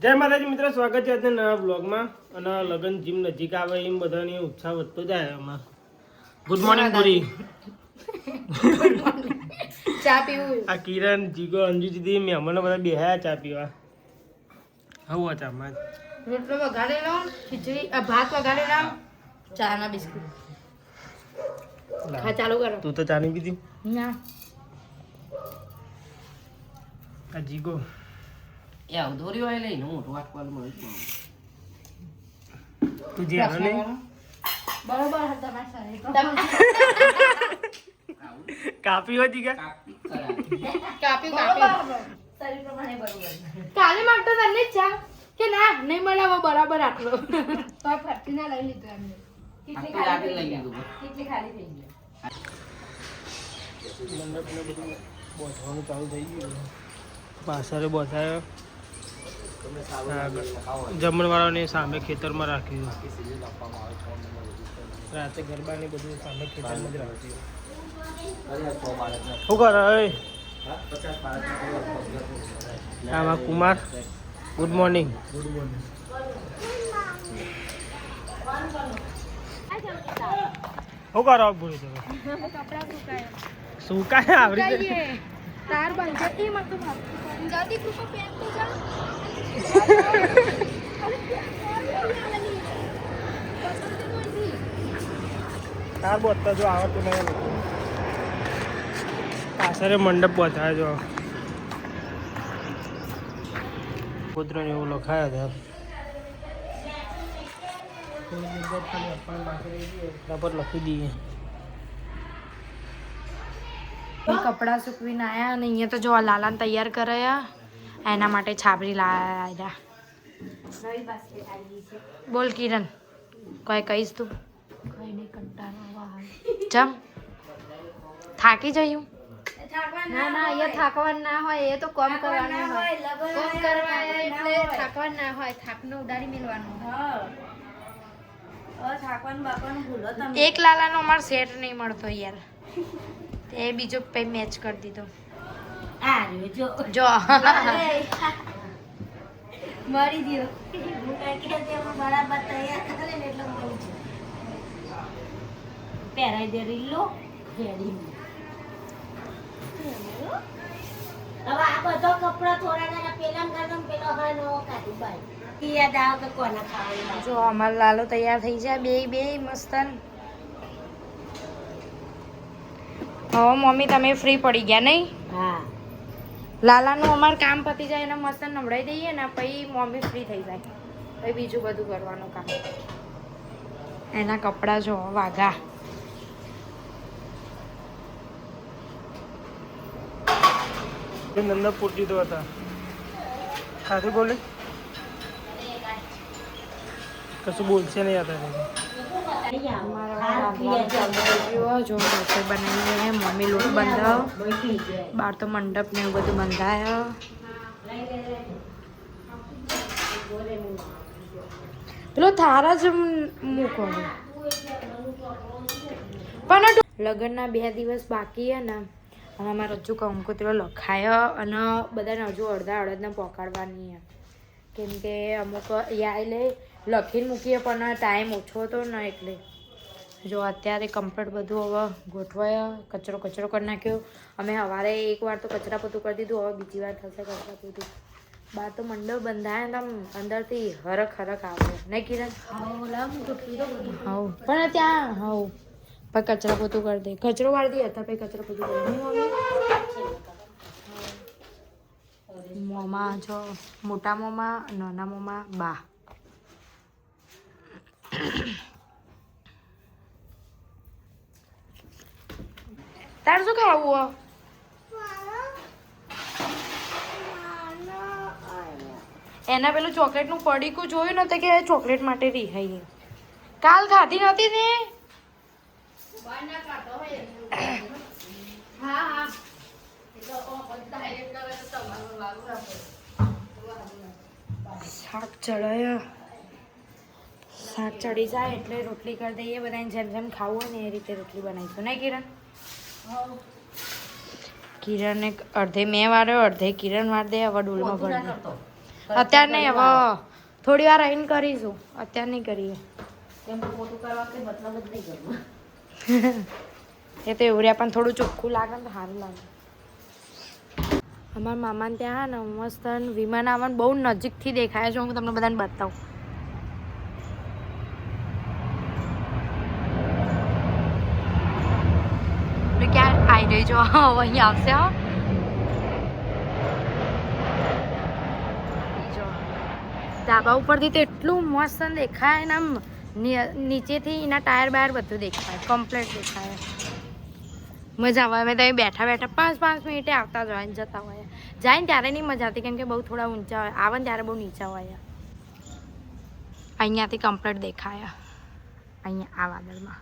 જય માતાજી મિત્રો સ્વાગત છે આજના નવા બ્લોગમાં અને લગ્ન જીમ નજીક આવે એમ બધાની ઉત્સાહ વધતો જાય એમાં ગુડ મોર્નિંગ પૂરી. ચા પીવું. આ કિરણ જીગો અંજુ દીદી મહેમાનો બધા બેહાયા ચા પીવા. હવા ચામાં રોટલો વઘારેલો ખીચડી ભાત વઘારેલા ચા ના બિસ્કુટ. હા ચાલુ કરો. તું તો ચા નહીં પીધી? ના. આ જીગો. એ અવધોરી હોય લઈને મોટું વાટવાનું મળે તું જે આવે બરોબર હતા મારા કાપી હતી કે કાપી કાપી શરીર પ્રમાણે બરોબર કાલે માગતો તને જ ચા કે ના નહીં મળાવો બરાબર આટલો તો ફરતી ના લઈ લીધો એમને કેટલી ખાલી થઈ ગઈ કેટલી ખાલી થઈ ગઈ મંડપને ચાલુ થઈ ગયું પાછળ બોધાયો જમણવાળાને સામે ખેતરમાં રાખ્યું રાતે ગરબાને બધું સામે ખેતરમાં જ રાખ્યું શું કરે આમાં કુમાર. ગુડ મોર્નિંગ શું કરો ભૂલી તમે? સુકાય આવડી ગઈ. તાર બંધ એ મત જાતી કૃપા પેન તો જા. તાર બોતતા જો આવડતું નહીં. પાછળ મંડપ બતાવે જો. પુત્ર એવું લખાયા હતા. લખી દઈએ. કપડાં સૂકવીને આયા અને અહીંયા તો જો આ લાલાને તૈયાર કરાયા. એના માટે છાબરી લાવ્યા બોલ કિરણ કોઈ કહીશ તું? કઈ ચમ થાકી જયું? ના ના અહીંયા થાકવાનું ના હોય એ તો કોમ કરવાનું હોય કોમ કરવા એટલે થાકવાનું ના હોય થાકને ઉડાડી મેળવાનું. એક લાલાનો અમાર સેટ નહીં મળતો યાર. તે બીજો મેચ કરી દીધો. જો. મળી ગયો. હું કાકી તેમાં બરાબર તૈયાર કરે ને એટલે મળી જાય પહેરાઈ દે રીલો રેડી. હવે આ બધો કપડા થોડા ઘણા પેલા કાઢો પેલો હવે નવો કાઢી બાય. યાદ આવે કે કોના ખાવાનું જો અમાર લાલો તૈયાર થઈ જાય બે બે મસ્તન હવે મમ્મી તમે ફ્રી પડી ગયા નહીં? હા. લાલાનું અમારે કામ પતી જાય એને મસ્ત નવડાવી દઈએ ને પછી મમ્મી ફ્રી થઈ જાય. પછી બીજું બધું કરવાનું કામ. એના કપડાં જો, વાઘા. નંદા પૂરતી તો હતા. સાથે બોલે? કશું બોલશે નહીં હતા જો મમ્મી લોટ બંધાવ બહાર તો મંડપ ને એવું બધું બંધાય પેલો થારા જ મૂકો પણ લગ્નના બે દિવસ બાકી હે ને અને અમારે હજુ કંકોત્રીઓ લખાયો અને બધાને હજુ અડધા અડધને પહોંચાડવાની કેમ કે અમુક યા એટલે લખીને મૂકીએ, પણ ટાઈમ ઓછો હતો ને એટલે. જો અત્યારે કમ્પ્લીટ બધું હવે ગોઠવાયા, કચરો કચરો કરી નાખ્યો. અમે સવારે એકવાર તો કચરા પોતું કરી દીધું, હવે બીજી વાર થશે કચરા પોતું. બહાર તો મંડળ બંધાય ને આમ અંદરથી હરખ હરખ આવે. નહીં કિરણ? હવ. પણ ત્યાં, હવ. પછી કચરા પોતું કરી દે. કચરો વાળી દે હતા પછી કચરો પોતું કરી મોમાં જો, મોટા મોમાં, નાના મોમાં, બા. તારે શું ખાવું? એના પેલું ચોકલેટનું પડીકું જોયું નતું કે ચોકલેટ માટે રિહાઈ. કાલ ખાધી નહોતી ને? શાક ચડાયા. શાક ચડી જાય એટલે રોટલી કરી દઈએ. બધાને જેમ જેમ ખાવું હોય ને એ રીતે રોટલી બનાવીશું. નહીં કિરણ? કિરણને અડધે મેં વાર્યો અડધે કિરણ વાર દે હવે ડોલમાં ભરી અત્યારે નહીં હવે થોડી વાર રહીને કરીશું. અત્યારે નહીં કરીએ. એ તો એવું રહ્યા પણ થોડું ચોખ્ખું લાગે ને તો સારું લાગે. અમારા મામાને ત્યાં ને મસ્ત વિમાન આવવાનું બહુ નજીકથી દેખાય છે હું તમને બધાને બતાવું તો ક્યાં આવી અહીં આવશે હો ધાબા ઉપરથી તો એટલું મસ્ત દેખાય ને આમ નીચેથી એના ટાયર બાયર બધું દેખાય કમ્પ્લીટ દેખાય. મજા આવે, અમે તો બેઠા બેઠા પાંચ પાંચ મિનિટે આવતા જ હોય જતા હોય જાય ને ત્યારે નહીં મજા આવતી, કેમ કે બહુ થોડા ઊંચા હોય. આવે ને ત્યારે બહુ નીચા હોય. અહીંયાથી કમ્પ્લેટ દેખાયા. અહીંયા, આ વાદળમાં.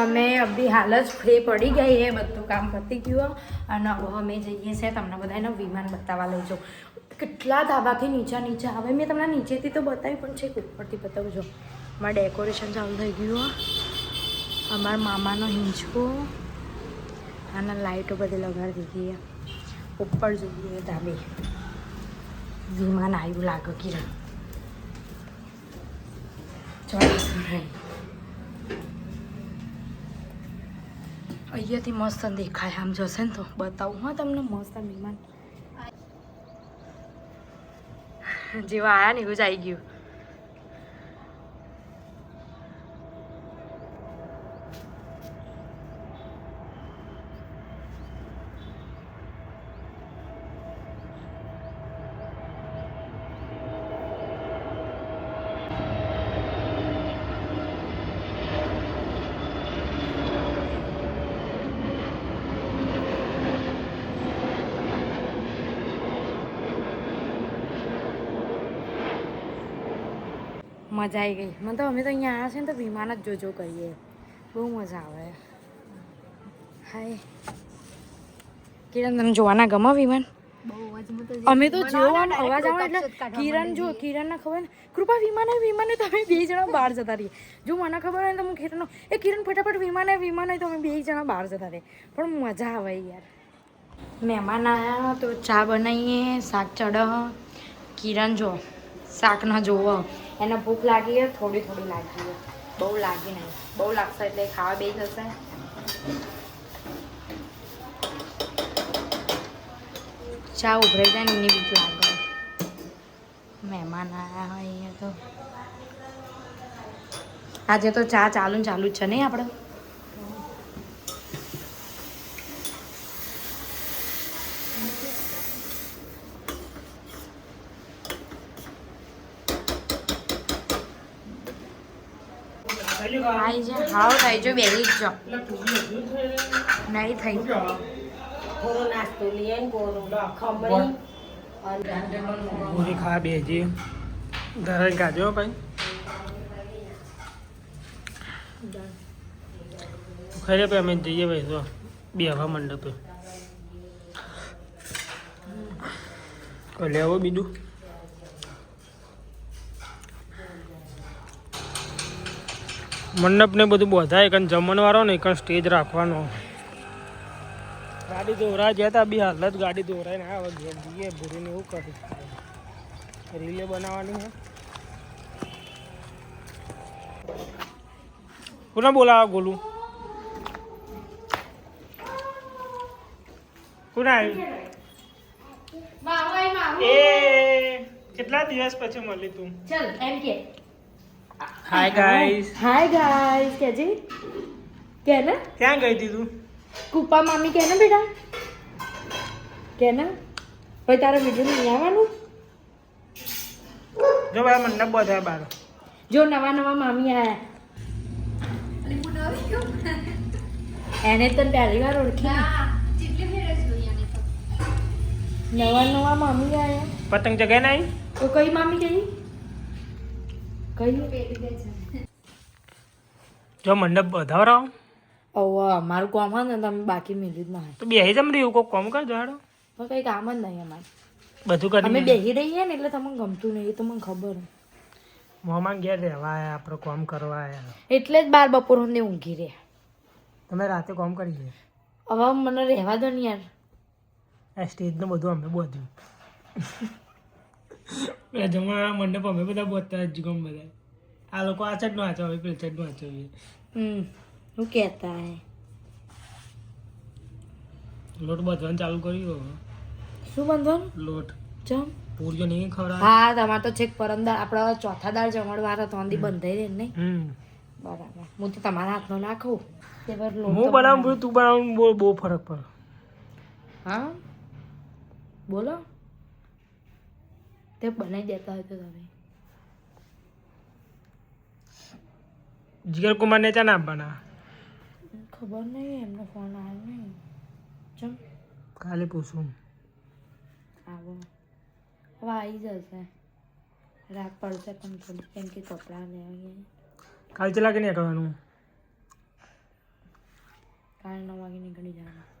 અમે અભી હાલ જ ફ્રી પડી ગઈ એ બધું કામ પતી ગયું અને હવે અમે જઈએ છીએ તમને બધાને વિમાન બતાવવા લઈ જાઉં. કેટલા ધાબાથી નીચા નીચા. હવે મેં તમને નીચેથી તો બતાવી પણ છે ઉપરથી બતાવજો અમારે ડેકોરેશન ચાલુ થઈ ગયું અમારા મામાનો હિંચકો. આના લાઇટો બધી લગાડી દીધી ઉપર જોઈએ ધાબે. વિમાન આવ્યું લાગે કિરણ. ચોવીસો રહી અહીંયાથી મસ્ત દેખાય આમ જશે ને તો. બતાવું હા તમને. મસ્ત મહેમાન. જેવા આયા ને એવું જ આવી ગયું. મજા આવી ગઈ. મને તો અમે તો અહીંયા આવ્યા છે ને તો વિમાન જ જોજો કરીએ. બહુ મજા આવે. હાય. કિરણ તને જોવાના ગમે વિમાન? અમે તો જોવાનો અવાજ આવે એટલે કિરણ જો કિરણને ખબર? ને કૃપા વિમાન વિમાન તો અમે બે જણા બહાર જતા રહીએ. જો મને ખબર હોય ને તો હું કિરણનો એ કિરણ ફટાફટ વિમાન વિમાન તો અમે બે જણા બહાર જતા રહીએ. પણ મજા આવે યાર. મહેમાન આવ્યા તો ચા બનાવીએ શાક ચઢ કિરણ જો શાક ના જોવો. એને ભૂખ લાગી છે, થોડી થોડી લાગી છે. બહુ લાગી નહીં. બહુ લાગશે એટલે ખાવા બે જશે ચા ઉભરાઈ જાય ને એની બીક લાગે. મહેમાન આવ્યા હોય અહીંયા તો. આજે તો ચા ચાલુ ને ચાલુ જ છે નહીં આપણે? આવી છે હાવ થઈ જો બેસી જ જાઓ નહીં થઈ થોડો નાસ્તો લઈએ ને ગોળું ખમણી અને પૂરી ખા બેજી ધરાઈ કાજો ભાઈ ખરે ભાઈ અમે જઈએ ભાઈ તો બે હવા મંડપે કોઈ લેવો બીજું મંડપ ને બધું બધા એક જમણવાળો ને એક સ્ટેજ રાખવાનો. ગાડી દોરા તા બી હાલત ગાડી દોરાય ને આવે ઘેર જઈએ ભૂરીને એવું કરી રીલે બનાવવાની હે કોને બોલાવા ગોલું? કોને આવ્યું એ કેટલા દિવસ પછી મળી તું? ચલ એમ કે. હાય ગાઈસ હાય ગાઈસ કેજી કે ને ક્યાં ગઈ હતી તું કુપા મામી કેને બેટા કે ને પછી તારે બીજું નહીં આવવાનું જો ભાઈ મંડપ બધા બાર જો નવા નવા મામી આયા એને તો પહેલી વાર ઓળખી નવા નવા મામી આયા પતંગ જગ્યા નહીં તો કઈ મામી કઈ કઈ જો મંડપ બધા રહો મારું કામ ને તમે બાકી મિલી જ ના તો બેહી જમ રહ્યું કોઈ કોમ કર જાડો પણ કઈ કામ જ નહીં અમારે. બધું અમે કરી બેહી રહીએ ને એટલે તમને ગમતું નહીં એ તો મને ખબર. મોમાં ઘેર રહેવા આયા આપણે કોમ કરવા આયા. એટલે જ બાર બપોર હું ઊંઘી રહ્યા. તમે રાતે કોમ કરી છે હવે મને રહેવા દો ને યાર. આ સ્ટેજનું બધું અમે બધું જમવા મંડપ અમે બધા બોતા જ ગમ બધા. આ લોકો આ સાઈડનું આચવે પેલી સાઈડનું આચવીએ હમ શું કહેતા હે. લોટ બાંધવાનું ચાલુ કર્યું શું બાંધવાનું? લોટ. જમ. પૂરીઓ નહીં ખવડાવે? હા તમારે તો છેક પરમદાર આપણા ચોથા દાળ જમણવાર હતો અંદી બંધાઈ રહે નહીં? બરાબર. હું તો તમારા હાથનો નાખું. તે પર લોટ હું બનાવું તું બનાવું બહુ બહુ ફરક પડે. હા? બોલો. તે બનાવી દેતા હોય તો તમે. જીગર કુમાર ને ચા ના આપવાના ખબર નહીં એમનો ફોન આવ્યો નહીં. ચમ. કાલે પૂછું. આવો. હવે આવી જશે. રાત પડશે પણ થોડી કેમ કે કપડાં લેવા કાલ ચલા કે નહીં કરવાનું કાલે નવ વાગે નીકળી જવાનું.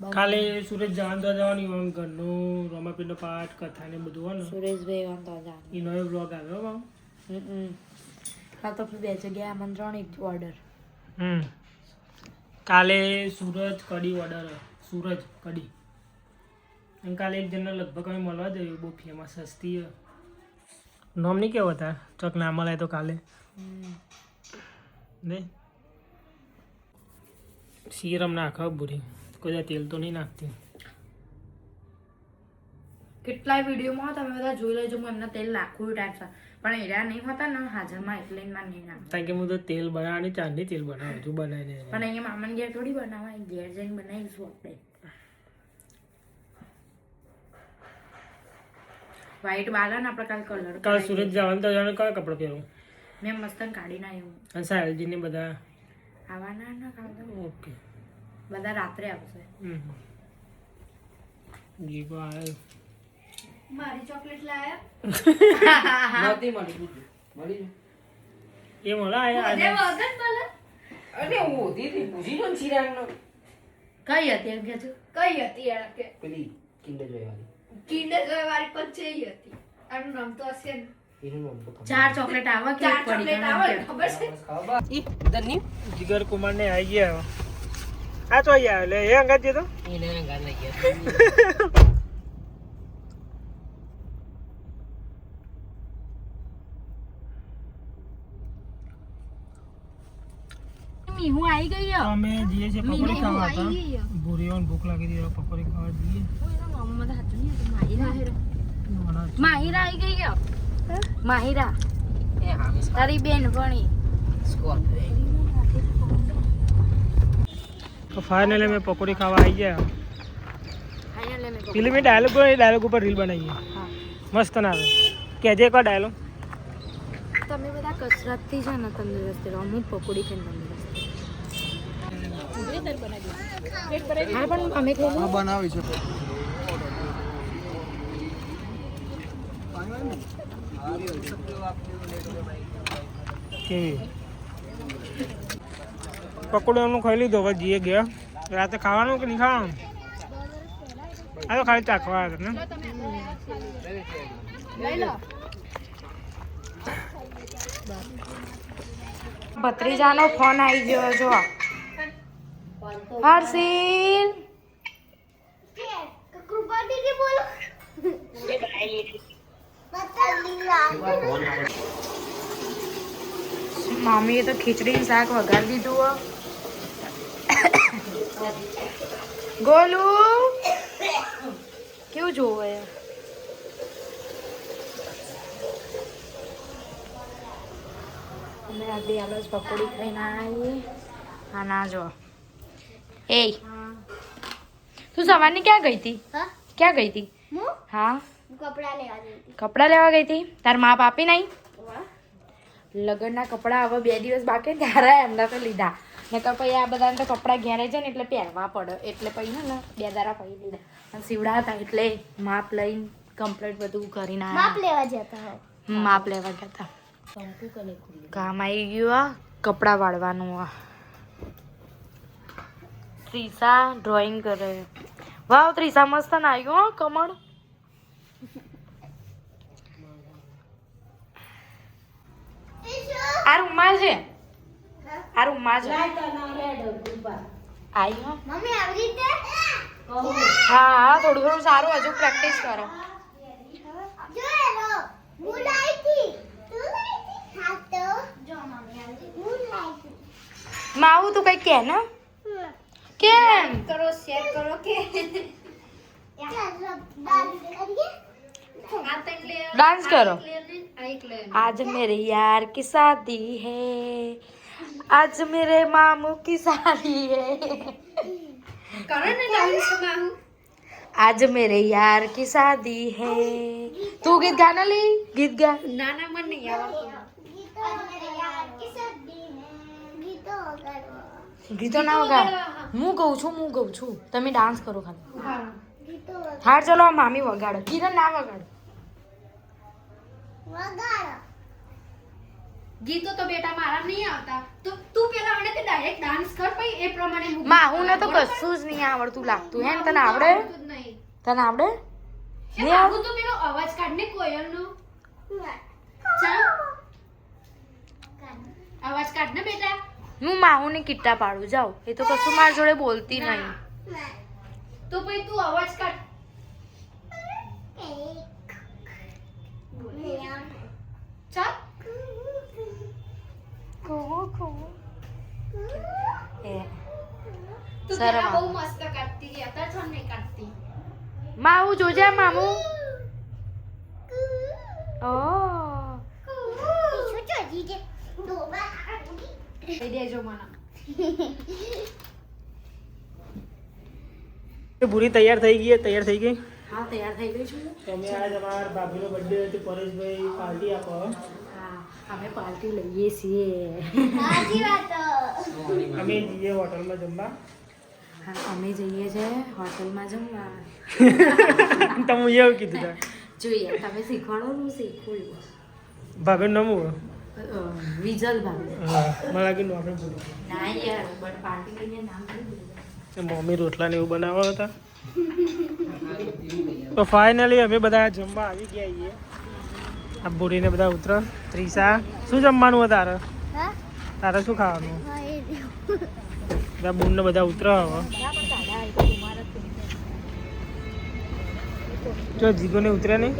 કાલે સુરેશ જાણતા જવાની હોય ઘરનું રમાપીનો પાઠ કથા ને બધું હોય ને. સુરેશભાઈ વાંધો જાણ એ નવો બ્લોગ આવ્યો હમ કાલ તો બે જગ્યાએ આમંત્રણ એક ઓર્ડર હમ. કાલે સુરત કડી ઓર્ડર સુરજ કડી. અને કાલે એક જણને લગભગ અમે મળવા જઈએ બહુ ફેમસ હસ્તી હે. નામ નહીં કેવો હતા? ચોક ના મળે તો કાલે. નહીં? સીરમ નાખ બુરી દી તેલ તો નહીં નાખતી. કેટલાય વિડીયોમાં તમે બધા જોઈ લેજો હું એમના તેલ નાખું ટાઈમ પણ એરા નહીં હોતા ને હાજરમાં એટલે એમાં નહીં નાખતા કારણ કે હું તો તેલ બનાવવાની ચાંદી તેલ બનાવું છું બનાવીને પણ અહીંયા મામાને ઘેર થોડી બનાવાય ઘેર જઈને બનાવીશું આપણે. વ્હાઈટ વાળા ને આપણે કાલ કલર કાલ સુરત જવાનું તો જવાનું કયા કપડાં પહેરું? મેં મસ્ત કાઢી નાખ્યું અને સાયલજીને બધા આવવાના ના કાલ ઓકે. બધા રાત્રે આવશે. જીગો આવ્યો મારી ચોકલેટ લાયા. નહોતી મળી મળી એ મળા. આયા અરે હું હોતી પૂછી લો ને કઈ હતી એમ કે તું કઈ હતી એના કે? પેલી કિંડર જોઈ વાળી કિંડર જોય વાળી પણ છે ઈ હતી. આનું નામ તો હશે ને. ચાર ચોકલેટ આવે કે ચાર પડી ચોકલેટ આવે ખબર છે? ઈ દરની જીગર કુમાર ને આવી ગયા. આ તો અહીંયા લે એ અંગાત જતો એને ગાન લઈ ગયા. હું આવી ગઈ. અમે જઈએ છીએ પકોડી ખાવા હતા. ભૂરીઓને ભૂખ લાગી હતી પકોડી ખાવા જઈએ. માહિરા આવી ગઈ હો. માહિરા. એ તારી બેન ભણી તો ફાઇનલી અમે પકોડી ખાવા આવી ગયા. ફિલ્મી ડાયલોગ એ ડાયલોગ ઉપર રીલ બનાવીએ. મસ્ત ના આવે. કહેજે એકવાર ડાયલોગ તમે બધા કસરતથી છે ને તંદુરસ્ત રહો. હું પકોડી ખાઈને તંદુરસ્ત હા પણ અમે બનાવી છે. કેવી? પકોડી ખાઈ લીધો, હવે જઈએ ગયા રાતે ખાવાનું કે નહીં ખાવાનું? આ તો ખાલી ચાખવા ને ભત્રીજાનો ફોન આવી ગયો, જો. હર્ષિલ. કૃપા દીદી તો ખીચડીનું શાક વઘારી દીધું ગોલુ? કેવું જોવે અમે આજે આલસ પકોડી ખાઈને આવી હા ના જો. એ તું સવારની ક્યાં ગઈ હતી? ક્યાં ગઈ હતી? હા? કપડા લેવા ગઈ હતી. કપડાં લેવા ગઈ હતી? તાર માપ આપી નહીં? લગ્નના કપડાં હવે બે દિવસ બાકી ત્યારે એમના તો લીધા. નકર પછી આ બધાને તો કપડાં ઘેરે છે ને એટલે પહેરવા પડે. એટલે પછી હે ને બે દારા પછી લીધા. અને સીવડાતા એટલે માપ લઈને કમ્પ્લીટ બધું કરીને માપ લેવા જતા હોય. માપ લેવા જતા. કામ આવી ગયું આ કપડાં વાળવાનું આ. ત્રીસા ડ્રોઈંગ કરે. વાવ ત્રિષા મસ્ત ના આવ્યું હો કમળ. આ રૂમમાં છે? હારું માજો આવી હો મમ્મી આવી રીતે હા હા થોડું થોડું સારું હજુ પ્રેક્ટિસ કરો માવું તું કઈ કે ને કેમ કરો શેર કરો કે डांस करो आज मेरे यार की शादी है आज मेरे मामू की शादी है કરો ને ડાન્સ માં હું आज मेरे यार की शादी है तू गीत गाना ली गीत गा ના ના મને નહીં આવડતું ગીતો ના વગા હું ગઉં છું હું ગઉં છું તમે ડાન્સ કરો ખાલી હાર ચલો આ મામી વગાડો કિરણ ના વગાડો ગીતો તો બેટા મારા નહીં આવતા. તો તું પેલા મને તે ડાયરેક્ટ ડાન્સ કર પછી એ પ્રમાણે હું માહુ ને તો કશું જ નહીં આવડતું લાગતું. હે તને આવડે? તને આવડે? એ નહીં આવડે તો પેલો અવાજ કાઢ ને કોયલનો. ચાલ અવાજ કાઢ ને બેટા. હું માહુ ને કિટ્ટા પાડું જાઉં એ તો કશું મારા જોડે બોલતી નહીં. તો પછી તું અવાજ કાઢ ચાલ એ તું શરમ પેલા બહુ આવે. મસ્ત કાઢતી હતી અત્યારે છો નહીં કાઢતી માહુ જોજે આ મામુ ઓ કહી દેજો મને પૂરી તૈયાર થઈ ગઈ તૈયાર થઈ ગઈ હા તૈયાર થઈ ગઈ છું તો અમે આજ અમારા ભાભીનો બર્થડે હતી પરેશભાઈ પાર્ટી આપો હા અમે પાર્ટી લઈએ છીએ અમે જઈએ હોટલમાં જમવા હા અમે જઈએ છીએ હોટલમાં જમવા. તમે એવું કીધું તા. જોઈએ તમે શીખવાડો હું શીખું ભાભીનું નામ? હું વિજલ હા મને લાગ્યું આપણે બોલું. ના યાર બટ પાર્ટી લઈને નામ મમ્મી રોટલા ને એવું બનાવવા હતા. તો ફાઇનલી અમે બધા જમવા આવી ગયા છીએ. આ બોરીને બધા ઉતરો. ત્રીસા શું જમવાનું હતા તારે? તારે શું ખાવાનું? બધા બૂનને બધા ઉતરા હવે જો જીગોને ઉતરે નહીં?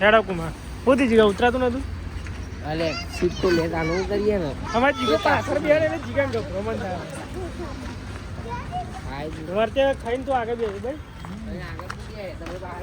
હેડા કુમાર. બધી જીગા ઉતરાતું નતું? અલે સીટ તો લેતાનું કરીએ ને. અમાર જીગો પાછળ બેહાડે એટલે જીગાને ગભરો મન થાય ત્યાં ખાઈને તો આગળ બેસી ભાઈ. આગળ તમે બહાર